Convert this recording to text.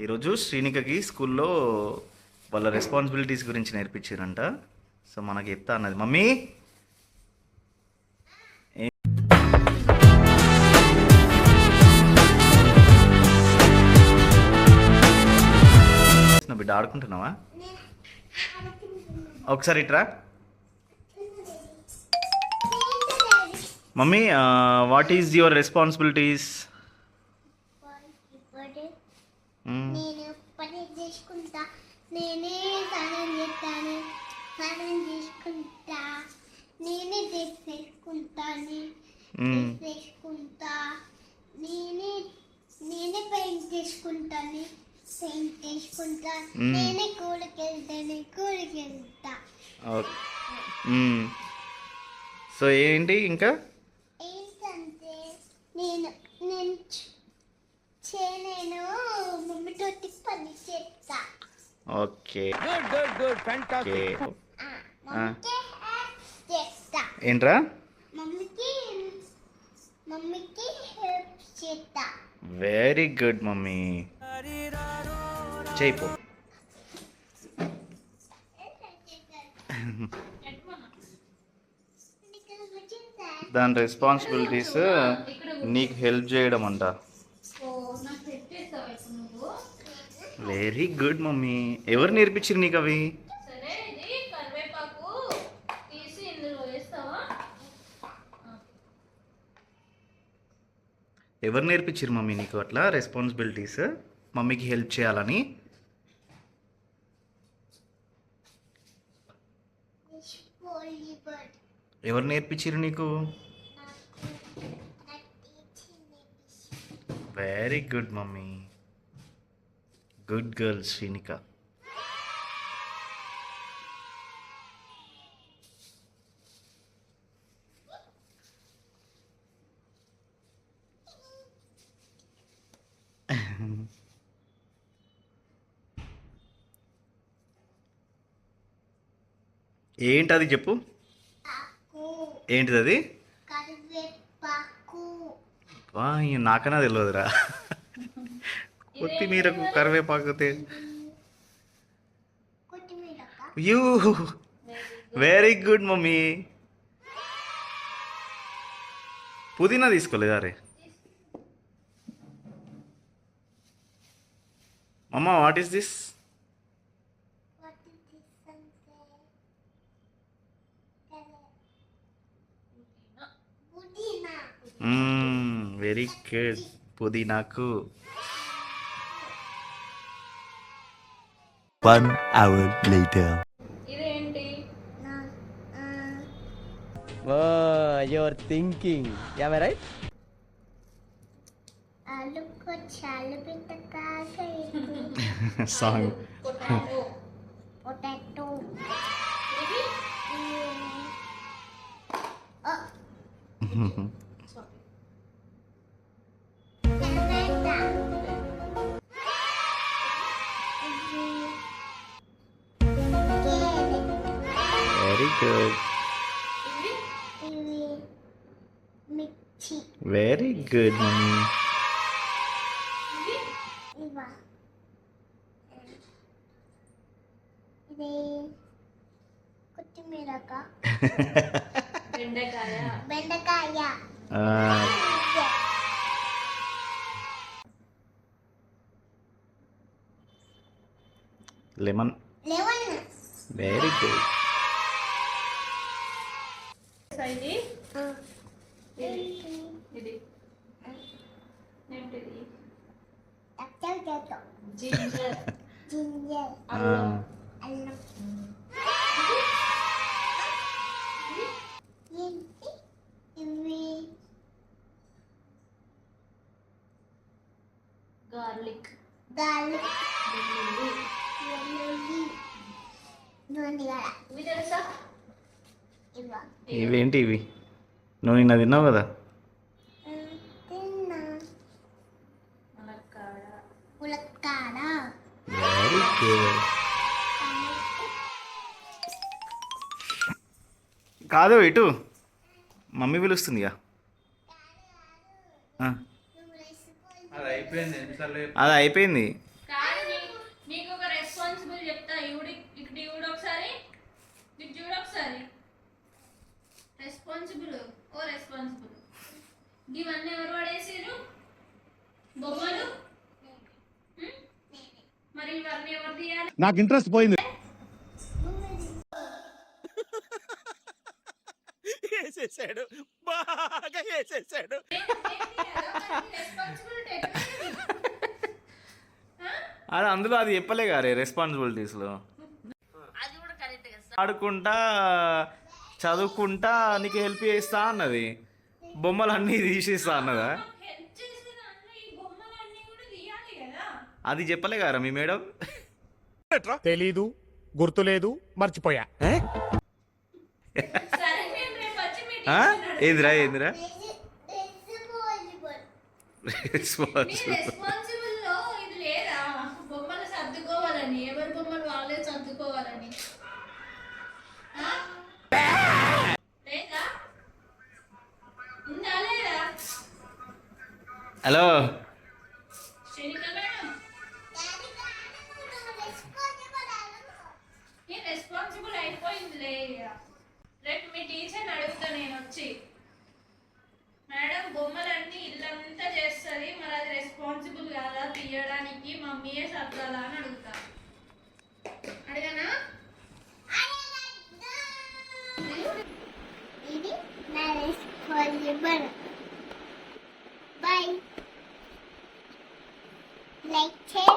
ఈరోజు శ్రీనికకి స్కూల్లో వాళ్ళ రెస్పాన్సిబిలిటీస్ గురించి నేర్పించారంట. సో మనకి చెప్తా అన్నది. మమ్మీ! బిడ్డ ఆడుకుంటున్నావా? ఒకసారి ఇట్రా. Mummy what is your responsibilities నేను పని చేసుకుంటా నేనే స్నానం చేస్తాను స్నానం చేసుకుంటా నేనే డ్రెస్ వేసుకుంటాను డ్రెస్ వేసుకుంటా నేనే నేనే పెయింట్ చేసుకుంటాను పెయింట్ చేసుకుంటా మ్మ్. నేనే కూలికి వెళ్తాను కూలికి వెళ్తా సో ఏంటి ఇంకా ఏంటంటే నేను నేను చ- చే నేను మమ్మీతో పని చేస్తా ఓకే. ఏంట్రా? మమ్మీకి మమ్మీకి హెల్ప్ చేస్తా. Very good mummy. చేయిపో దాని రెస్పాన్సిబిలిటీస్ నీకు హెల్ప్ చేయడం అంట. వెరీ గుడ్ మమ్మీ ఎవరు నేర్పించారు నీకు అవి ఎవరు నేర్పించారు మమ్మీ నీకు అట్లా రెస్పాన్సిబిలిటీస్ మమ్మీకి హెల్ప్ చేయాలని ఎవరు నేర్పించారు నీకు. Very good mummy good girl Srinika ఏంటది చెప్పు? ఏంటిది అది నాకన్నా తెలియదురా. కొత్తిమీరకు కరివేపాకు యూ! Very good mummy. పుదీనా తీసుకోలేదా రే? Mamma what is this very good పుదీనాకు. One hour later. ఇదేంటి నా ఆ, Oh, you're thinking. Am I right? ఆలుకు చాలు పెట్టకాక సాంగ్ పొటాటో పొటాటో ఇది ఇవా ఇది కొత్తిమీరక బెండకాయ బెండకాయ లెమన్ లెమన్ వెరీ గుడ్ ఇది ఇది ఇది ఏంటిది జింజర్ జింజర్ అల్లం అల్లం ఏంటి ఇవి గార్లిక్ గార్లిక్ వెల్లుల్లి వెల్లుల్లి నూనె ఇవి తెలుసా ఇవా ఇవేంటి ఇవి? నువ్వు నిన్న తిన్నావు కదా? కాదు ఇటు. మమ్మీ పిలుస్తుందిగా అది అయిపోయింది. రెస్పాన్సిబుల్ ఓ రెస్పాన్సిబుల్ ఇవన్నీ ఎవరు పడేసారు బొమ్మలు? మరి ఇవన్నీ ఎవరు తీయాలి? నాకు ఇంట్రెస్ట్ పోయింది. వేసేసాడు. బాగా వేసేసాడు. అది అందులో అది చెప్పలే గారే రెస్పాన్సిబిలిటీస్లో ఆడుకుంటా చదువుకుంటా నీకు హెల్ప్ చేస్తా అన్నది. బొమ్మలు అన్నీ తీసేస్తా అన్నదా? హెల్ప్ చేసే దాంట్లో ఈ బొమ్మలన్నీ కూడా తీయాలి కదా. అది చెప్పలే గారా మీ మేడం? తెలీదు గుర్తులేదు మర్చిపోయా. ఏందిరా ఏందిరా? Responsible hello. రెస్పాన్సిబుల్ అయిపోయిందిలే. ఇక. రేపు మీ టీచర్ని అడుగుతా నేను వచ్చి. మేడం బొమ్మలన్నీ ఇల్లంతా చేస్తుంది. మరి అది రెస్పాన్సిబుల్ కాదా? తీయడానికి మమ్మీయే సర్దాలా అని అడుగుతా. అడగనా? ఇది నా రెస్పాన్సిబుల్ like.